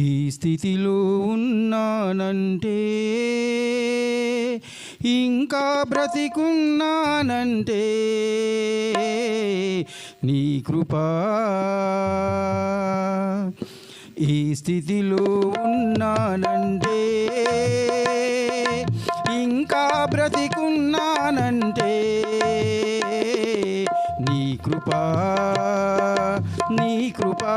ఈ స్థితిలో ఉన్నానంటే ఇంకా బ్రతికున్నానంటే నీ కృపా. ఈ స్థితిలో ఉన్నానంటే ఇంకా బ్రతికున్నానంటే నీ కృపా నీ కృపా.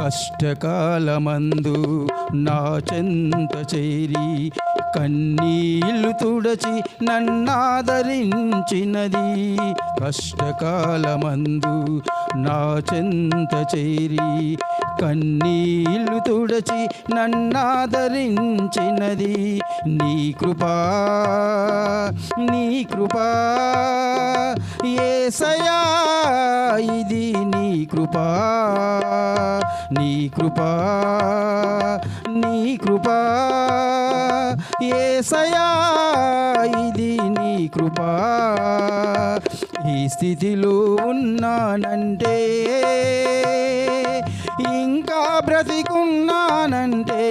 కష్టకాలమందు నా చెంత చేరి కన్నీళ్ళు తుడచి నన్నాదరించినది. కష్టకాలమందు నా చెంత చేరి కన్నీళ్ళు తుడచి నన్నాదరించినది. నీ కృపా నీ కృపా ఏసయా ఇది నీ కృపా నీ కృపా నీ కృపా ఏసయా ఇది నీ కృపా. ఈ స్థితిలో ఉన్నానంటే ఇంకా బ్రతికున్నానంటే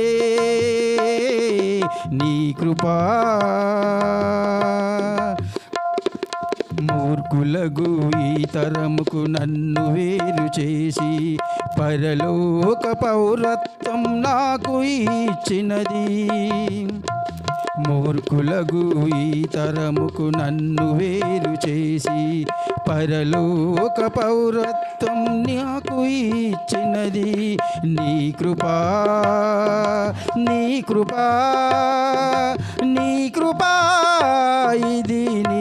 నీ కృపా. మూర్ఖులగు ఈ తరముకు నన్ను వేరు చేసి పరలోక పౌరత్వం నాకు ఇచ్చినది. మూర్ఖులగు ఈ తరముకు నన్ను వేరు చేసి పరలోక పౌరత్వం నాకు ఇచ్చినది. నీ కృపా నీ కృపా నీ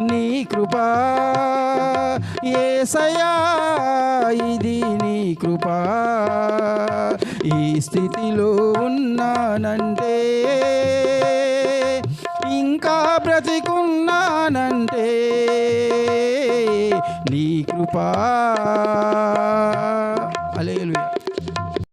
నీ కృపా. ఏసయా ఇది నీ కృపా. ఈ స్థితిలో ఉన్నానంటే ఇంకా బ్రతికున్నానంటే నీ కృపా.